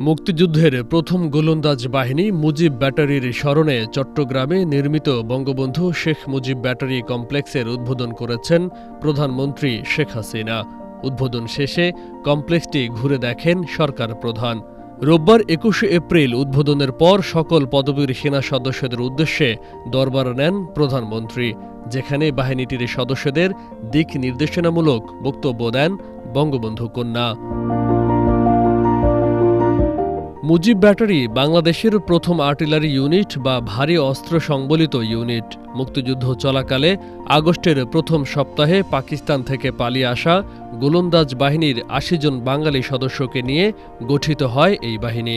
মুক্তিযুদ্ধের প্রথম গোলন্দাজ বাহিনী মুজিব ব্যাটারির স্মরণে চট্টগ্রামে নির্মিত বঙ্গবন্ধু শেখ মুজিব ব্যাটারি কমপ্লেক্সের উদ্বোধন করেছেন প্রধানমন্ত্রী শেখ হাসিনা। উদ্বোধন শেষে কমপ্লেক্সটি ঘুরে দেখেন সরকার প্রধান। রোববার একুশে এপ্রিল উদ্বোধনের পর সকল পদবীর সেনা সদস্যদের উদ্দেশ্যে দরবার নেন প্রধানমন্ত্রী, যেখানে বাহিনীটির সদস্যদের দিক নির্দেশনামূলক বক্তব্য দেন বঙ্গবন্ধু কন্যা। মুজিব ব্যাটারি বাংলাদেশের প্রথম আর্টিলারি ইউনিট বা ভারী অস্ত্র সংবলিত ইউনিট। মুক্তিযুদ্ধ চলাকালে আগস্টের প্রথম সপ্তাহে পাকিস্তান থেকে পালিয়ে আসা গোলন্দাজ বাহিনীর আশি জন বাঙালি সদস্যকে নিয়ে গঠিত হয় এই বাহিনী।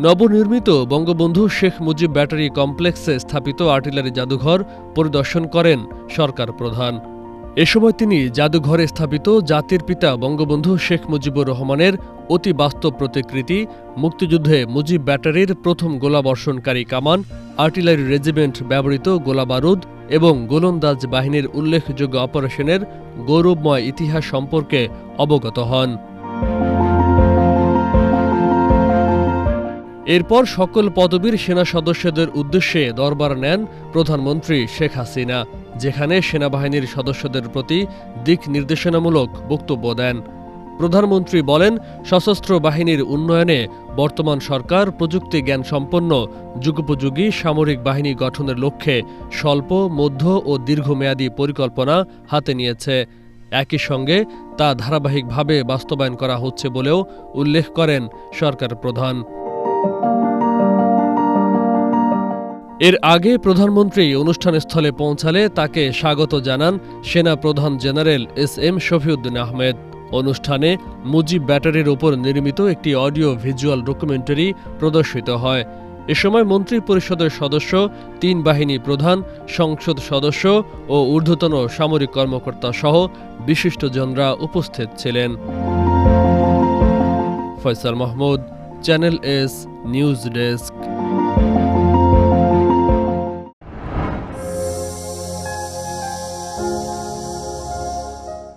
নবনির্মিত বঙ্গবন্ধু শেখ মুজিব ব্যাটারি কমপ্লেক্সে স্থাপিত আর্টিলারি জাদুঘর পরিদর্শন করেন সরকার প্রধান। এ সময় তিনি জাদুঘরে স্থাপিত জাতির পিতা বঙ্গবন্ধু শেখ মুজিবুর রহমানের অতি বাস্তব প্রতিকৃতি, মুক্তিযুদ্ধে মুজিব ব্যাটারির প্রথম গোলাবর্ষণকারী কামান, আর্টিলারি রেজিমেন্ট ব্যবহৃত গোলাবারুদ এবং গোলন্দাজ বাহিনীর উল্লেখযোগ্য অপারেশনের গৌরবময় ইতিহাস সম্পর্কে অবগত হন। এরপর সকল পদবীর সেনা সদস্যদের উদ্দেশ্যে দরবার নেন প্রধানমন্ত্রী শেখ হাসিনা। যেখানে সেনাবাহিনীর সদস্যদের প্রতি দিক নির্দেশনামূলক বক্তব্য দেন। প্রধানমন্ত্রী বলেন, সশস্ত্র বাহিনীর উন্নয়নে বর্তমান সরকার প্রযুক্তি জ্ঞান সম্পন্ন যুগোপযোগী সামরিক বাহিনী গঠনের লক্ষ্যে স্বল্প, মধ্য ও দীর্ঘমেয়াদী পরিকল্পনা হাতে নিয়েছে। একই সঙ্গে তা ধারাবাহিকভাবে বাস্তবায়ন করা হচ্ছে বলেও উল্লেখ করেন সরকার প্রধান। এর আগে প্রধানমন্ত্রী অনুষ্ঠানস্থলে পৌঁছালে তাকে স্বাগত জানান সেনা প্রধান general S M Shafiuddin Ahmed. অনুষ্ঠানে মুজিব ব্যাটারির ওপর নির্মিত একটি অডিও ভিজুয়াল ডকুমেন্টারি প্রদর্শিত হয়। এ সময় মন্ত্রী পরিষদের সদস্য, তিন বাহিনী প্রধান, সংসদ সদস্য ও ঊর্ধ্বতন সামরিক কর্মকর্তা সহ বিশিষ্টজনরা উপস্থিত ছিলেন। Faisal Mahmud, channel S news desk.